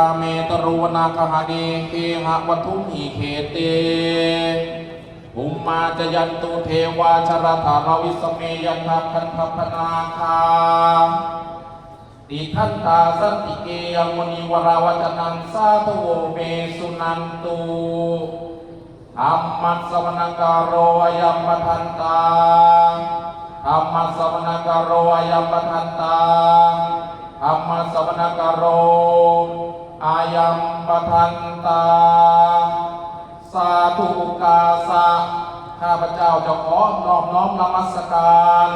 าเมตรูวนาคหาเดเคหะวัตุหีเคเตอุมมาจะยันตุเทวาชรธารวิสเมยันทัพันธพนาคาติทันตาสันติเกยมณีวราวจนังสาธุโวเมสุนันตุธรรมัสวนาการโรอายัมปทันตาธรรมัสวนาการโรอายัมปทันตาธรรมัสวนาการโร อายัมปทันตา สาธุกาสะ ข้าพเจ้าจะขอนอบน้อมนมัสการ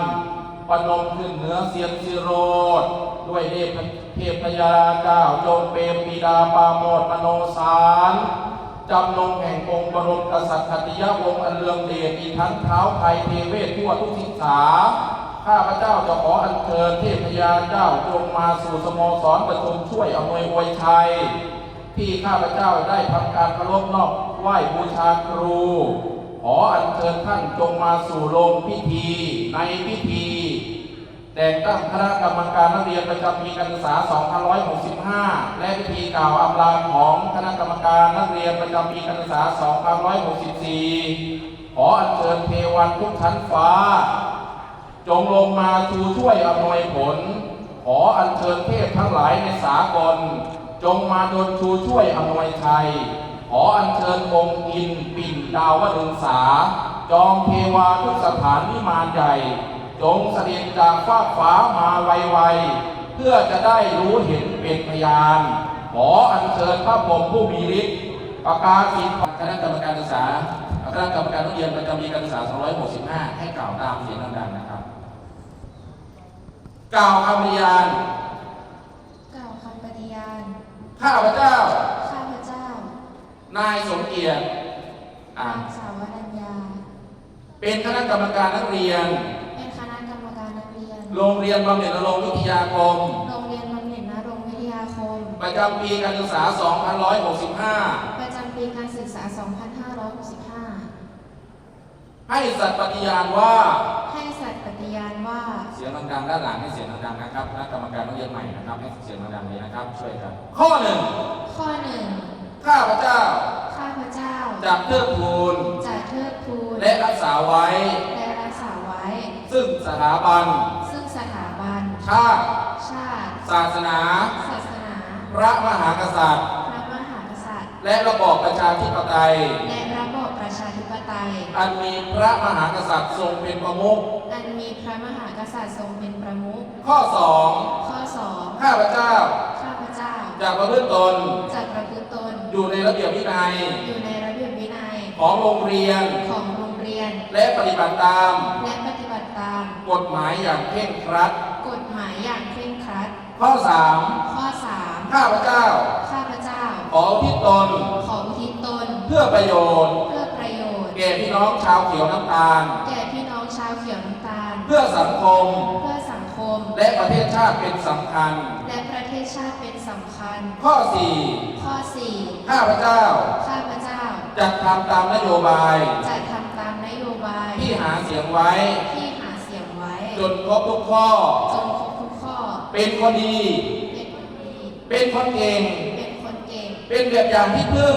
ปนมขึ้นเหนือเสียงสิโรดด้วยเทพเทพยาเจ้าจงเปรมปีดาปาโมดมโนสารจำลงแห่งองค์บรมกษัตริย์ขติยวงศ์อันเลืองเดชอีทั้งเท้าไทยเทเวศทั่วทุกทิศา ข้าพเจ้าจะขออัญเชิญเทพยาเจ้าจงมาสู่สโมสรประชุมช่วยอำนวยอวยชัย ที่ข้าพเจ้าได้ทำการเคารพนอบไหว้บูชาครู ขออัญเชิญท่านจงมาสู่โรงพิธีในพิธี แต่งตั้งคณะกรรมการนักเรียนประจำปีการศึกษา 2565 และพิธีกล่าวอำลาของคณะกรรมการนักเรียนประจำปีการศึกษา 2564 ขออัญเชิญเทวันทุกชั้นฟ้า จงลงมาชูช่วยอำนวยผล ขออัญเชิญเทพทั้งหลายในสากล จงมาดลชูช่วยอำนวยชัย ขออัญเชิญองค์อินปิ่นดาวดึงสา จอมเทวาทุกสถานวิมานใหญ่จงเสด็จจากฟากฟ้ามาไวๆเพื่อจะได้รู้เห็นเป็นพยาน ขออัญเชิญพระพรหมผู้มีฤทธิ์ประกาศสิทธิ์คณะกรรมการศึกษาคณะกรรมการนักเรียนประจำปีการศึกษา 265 ให้กล่าวตามเสียงดังๆนะครับ กล่าวคำปฏิญาณกล่าวคำปฏิญาณ ข้าพเจ้า ข้าพเจ้า นายสมเกียรติอ่านางสาวรัญญา เป็นคณะกรรมการนักเรียน เป็นคณะกรรมการนักเรียน โรงเรียนบำเหน็จนรงค์วิทยาคม โรงเรียนบำเหน็จนรงค์วิทยาคม ประจำปีการศึกษา 2565 ประจำปีการศึกษา 2565 ให้สัตย์ปฏิญาณว่า ให้สัตย์ปฏิญาณว่า เสี ยงดังๆด้านหลังให้เสียงดังๆนะครับคณะกรรมการนักเรียนใหม่นะครับให้เสียงดังๆเลยนะครับ ช่วยกัน ข้อหนึ่งข้อหนึ่งข้าพเจ้าข้าพเจ้าจะเทิดทูนจะเทิดทูนและรักษาไว้ และรักษาไว้ ซึ่งสถาบัน ซึ่งสถาบัน ชาติ ชาติ ศาสนา ศาสนา พระมหากษัตริย์ พระมหากษัตริย์ และระบอบประชาธิปไตยและ อันมีพระมหากษัตริย์ทรงเป็นประมุข อันมีพระมหากษัตริย์ทรงเป็นประมุข ข้อ ข้อ 2 ข้าพเจ้า2 ข้าพเจ้าจะประพฤติตนจะประพฤติตนอยู่ในระเบียบวินัยอยู่ในระเบียบวินัยของโรงเรียน ของโรงเรียน และปฏิบัติตาม และปฏิบัติตาม กฎหมายอย่างเคร่งครัด กฎหมายอย่างเคร่งครัด ข้อข้อ 3 ข้าพเจ้า3ข้าพเจ้าขออุทิศตนขออุทิศตน เพื่อประโยชน์ เพื่อประโยชน์ แก่พี่น้องชาวเขียวน้ำตาล แก่พี่น้องชาวเขียวน้ำตาล เพื่อสังคม เพื่อสังคม และประเทศชาติเป็นสำคัญ และประเทศชาติเป็นสำคัญ ข้อข้อ 4 ข้าพเจ้า4ข้าพเจ้าจะทำตามนโยบายจะทำตามนโยบาย ที่หาเสียงไว้ ที่หาเสียงไว้ จนครบทุกข้อ จนครบทุกข้อ เป็นคนดี เป็นคนดี เป็นคนเก่ง เป็นคนเก่ง เป็นแบบอย่างที่พึ่ง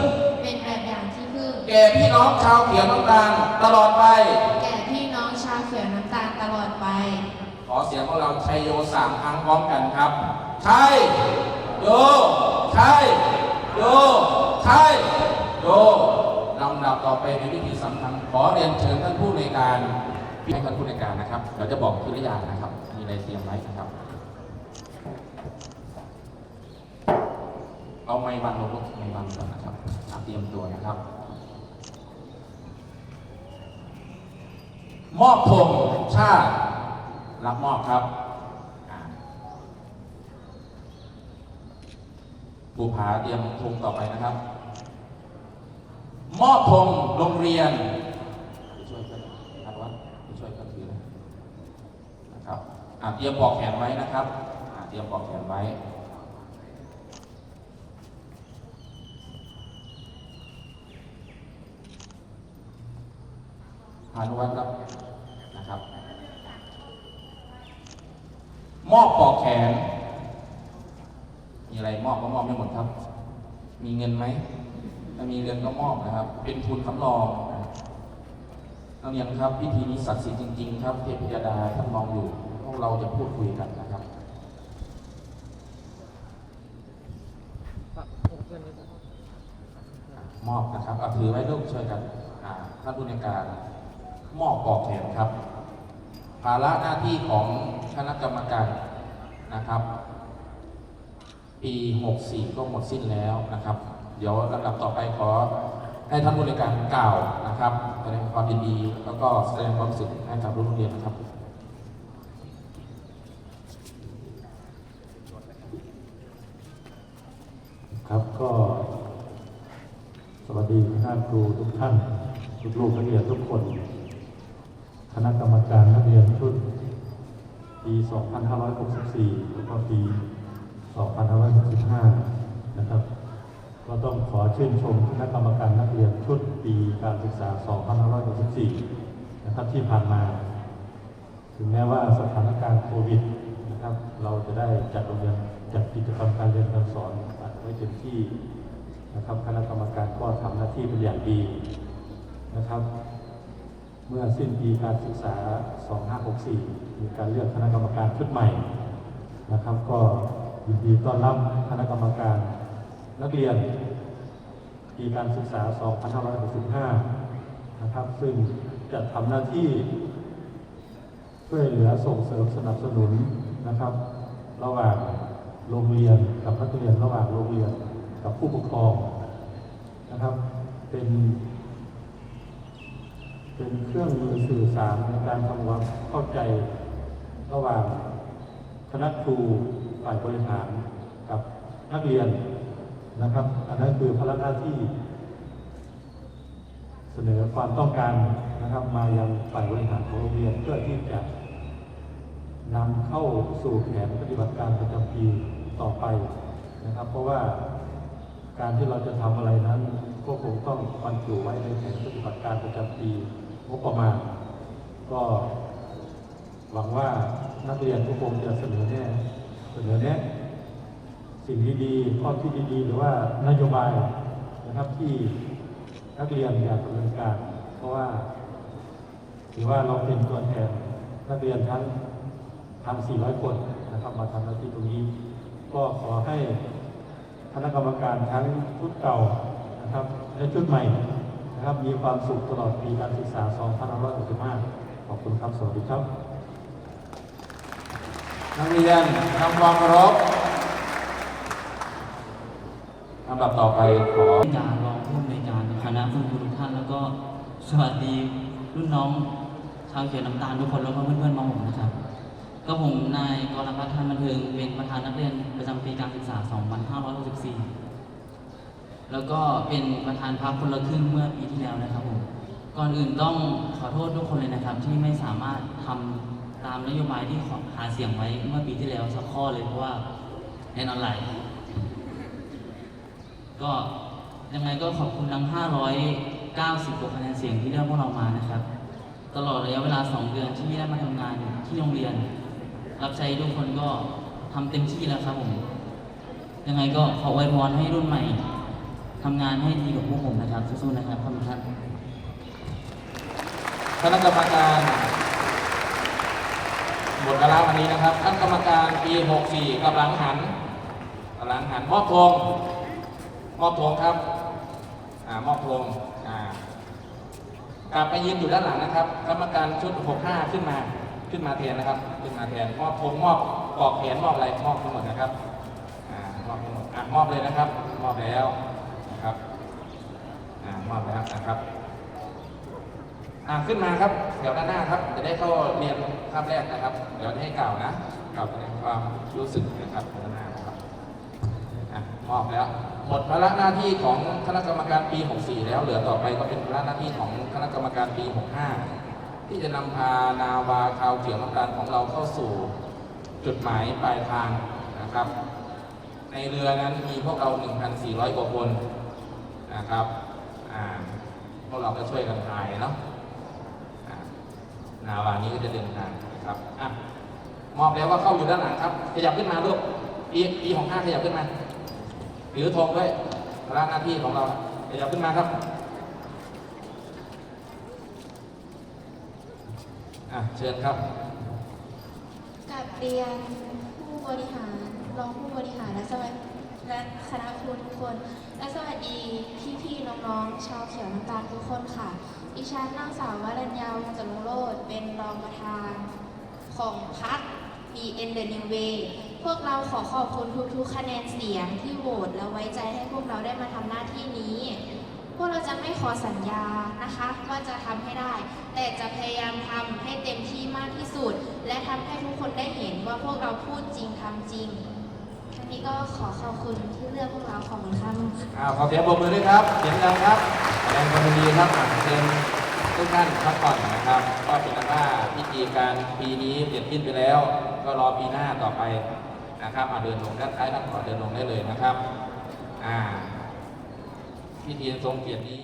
แก่พี่น้องชาวเขียวน้ำตาลตลอดไป แก่พี่น้องชาวเขียวน้ำตาลตลอดไป ขอเสียงของเราชัยโยสามครั้งพร้อมกันครับใช่โยใช่โยใช่โยลำดับต่อไปในวิธีสำคัญขอเรียนเชิญท่านผู้ในวยการให้ท่านผู้ในวยการนะครับ เราจะบอกทีละอย่างนะครับ มีอะไรเตรียมไว้นะครับ เอาไม้บังลงลูกไม้บังก่อนนะครับอะเตรียมตัวนะครับ มอบธงชาติ รับมอบครับอ่าภูผาเตรียมธงต่อไปนะครับ มอบธงโรงเรียนช่วยกันนัดวัดไปช่วยกันถือนะครับเตรียมปอกแขนไว้นะครับเตรียมปอกแขนไว้ พานุวัฒน์ครับนะครับ มอบปลอกแขน มีอะไรมอบก็มอบไม่หมดครับ มีเงินไหมถ้ามีเงินก็มอบนะครับ เป็นทุนสำรองนะนักเรียนครับพิธีนี้ศักดิ์สิทธิ์จริงๆ ครับเทพยดาท่านมองอยู่พวกเราจะพูดคุยกันนะครับมอบนะครับเอาถือไว้ลูกช่วยกันท่านผู้ในยการ มอบปอกแขนครับ ภาระหน้าที่ของคณะกรรมการนะครับ ปี 64 ก็หมดสิ้นแล้วนะครับ เดี๋ยวลำดับต่อไปขอให้ท่านผู้ในการกล่าวนะครับแสดงความยินดีแล้วก็แสดงความรู้สึกให้กับรุ่นเรียนนะครับครับก็สวัสดีคณะครูทุกท่าน ทุกลูกนักเรียนทุกคน คณะกรรมการนักเรียนชุดปี 2564 แล้วก็ปี 2565 นะครับ ก็ต้องขอชื่นชมคณะกรรมการนักเรียนชุดปีการศึกษา 2564 นะครับที่ผ่านมา ถึงแม้ว่าสถานการณ์โควิดนะครับ เราจะได้จัดโรงเรียนจัดกิจกรรมการเรียนการสอนอาจจะไม่เต็มที่นะครับ คณะกรรมการก็ทำหน้าที่เป็นอย่างดีนะครับ เมื่อสิ้นปีการศึกษา 2564 มีการเลือกคณะกรรมการชุดใหม่นะครับ ก็ยินดีต้อนรับคณะกรรมการนักเรียน ปีการศึกษา 2565 นะครับ ซึ่งจะทำหน้าที่ช่วยเหลือส่งเสริมสนับสนุนนะครับ ระหว่างโรงเรียนกับนักเรียนระหว่างโรงเรียนกับผู้ปกครองนะครับ เป็น เครื่องมือสื่อสารในการทำความเข้าใจ ระหว่างคณะครูฝ่ายบริหารกับนักเรียนนะครับ อันนั้นคือภาระหน้าที่ เสนอความต้องการนะครับ มายังฝ่ายบริหารของโรงเรียนเพื่อที่จะนำเข้าสู่แผนปฏิบัติการประจำปีต่อไปนะครับ เพราะว่าการที่เราจะทำอะไรนั้น ก็คงต้องบรรจุไว้ในแผนปฏิบัติการประจำปี งบประมาณ ก็หวังว่านักเรียนทุกคงจะเสนอแน่เสนอแนะสิ่งดีๆข้อที่ดีๆ หรือว่านโยบายนะครับที่นักเรียนอยากดำเนินการ เพราะว่าถือว่าเราเป็นตัวแทนนักเรียนทั้งทั้ง 400 คนนะครับมาทำหน้าที่ตรงนี้ ก็ขอให้คณะกรรมการทั้งชุดเก่านะครับและชุดใหม่ นะครับ มีความสุขตลอดปีการศึกษา 2565 ขอบคุณครับ สวัสดีครับ นักเรียนทำความเคารพลำดับต่อไปขออาจารย์รองผู้อำนวยการคณะคุณครูทุกท่าน แล้วก็สวัสดีรุ่นน้องชาวเขียวน้ำตาลทุกคนแล้วก็เพื่อนๆม .6 นะครับ ก็ผมนายกรพัฒน์ทันบันเทิงเป็นประธานนักเรียนประจำปีการศึกษา2 แล้วก็เป็นประธานพรรคนละครึ่งเมื่อปีที่แล้วนะครับผม ก่อนอื่นต้องขอโทษทุกคนเลยนะครับ ที่ไม่สามารถทำตามนโยบายที่ขอหาเสียงไว้เมื่อปีที่แล้วสักข้อเลยเพราะว่าเรียนอนไหลก็ยังไงก็ขอบคุณทั้ง 590 กว่าคะแนนเสียงที่เลือกพวกเรามานะครับ ตลอดระยะเวลา 2 เดือนที่ได้มาทำงานที่โรงเรียน รับใช้ทุกคนก็ทำเต็มที่แล้วครับผม ยังไงก็ขออวยพรให้รุ่นใหม่ ทำงานให้ดีกว่าพวกผมนะครับสู้ๆนะครับขอบคุณครับคณะกรรมการหมดเวลาวันนี้นะครับท่านกรรมการปี64กำลังหันกำลังหันมอบธงมอบธงครับอ่ามอบธงอ่ากลับไปยืนอยู่ด้านหลังนะครับ กรรมการชุด 65 ขึ้นมาขึ้นมาแทนนะครับ ขึ้นมาแทนมอบธงมอบปอกแขนมอบอะไรมอบทั้งหมดนะครับอ่ามอบทั้งหมดอะมอบเลยนะครับ มอบแล้ว มอบแล้วนะครับอ่าขึ้นมาครับเดี๋ยวด้านหน้าครับ จะได้เข้าเรียนภาพแรกนะครับ เดี๋ยวให้กล่าวนะกล่าวแสดงความรู้สึกนะครับด้านหน้านะครับอะมอบแล้ว หมดภาระหน้าที่ของคณะกรรมการปี 64 แล้ว เหลือต่อไปก็เป็นภาระหน้าที่ของคณะกรรมการปี 65 ที่จะนำพานาวาคาวเขียวน้ำตาลของเราเข้าสู่จุดหมายปลายทางนะครับ ในเรือนั้นมีพวกเรา 1,400 กว่าคนนะครับ พวกเราก็ช่วยกันพายเนาะนาวานี้ก็จะเดินทางนะครับอะมอบแล้วก็เข้าอยู่ด้านหลังครับ ขยับขึ้นมาลูกอีอีของห้าขยับขึ้นมาถือธงด้วยภาระหน้าที่ของเรา ขยับขึ้นมาครับอะเชิญครับกับเรียนผู้บริหารรองผู้บริหารและสวัสดีและคณะครูทุกคน และสวัสดีพี่ๆน้องๆชาวเขียวน้ำตาลทุกคนค่ะ ดิฉันนางสาววรัญญาวงศ์จรุงโรธเป็นรองประธานของพรรค BN The New Way พวกเราขอขอบคุณทุกๆ คะแนนเสียงที่โหวตและไว้ใจให้พวกเราได้มาทำหน้าที่นี้ พวกเราจะไม่ขอสัญญานะคะว่าจะทำให้ได้ แต่จะพยายามทำให้เต็มที่มากที่สุด และทำให้ทุกคนได้เห็นว่าพวกเราพูดจริงทำจริง ก็ขอขอบคุณที่เลือกพวกเราขอบคุณครับอ่าขอเสียงปรบมือด้วยครับเสียงดังครับแสดงความยินดีครับเชิญทุกท่านพักผ่อนนะครับ ก็เป็นอันว่าพิธีการปีนี้เสร็จสิ้นไปแล้ว ก็รอปีหน้าต่อไปนะครับอาเดินลงด้านท้ายด้านขวาเดินลงได้เลยนะครับ อ่าพิธีทรงเกียรตินี้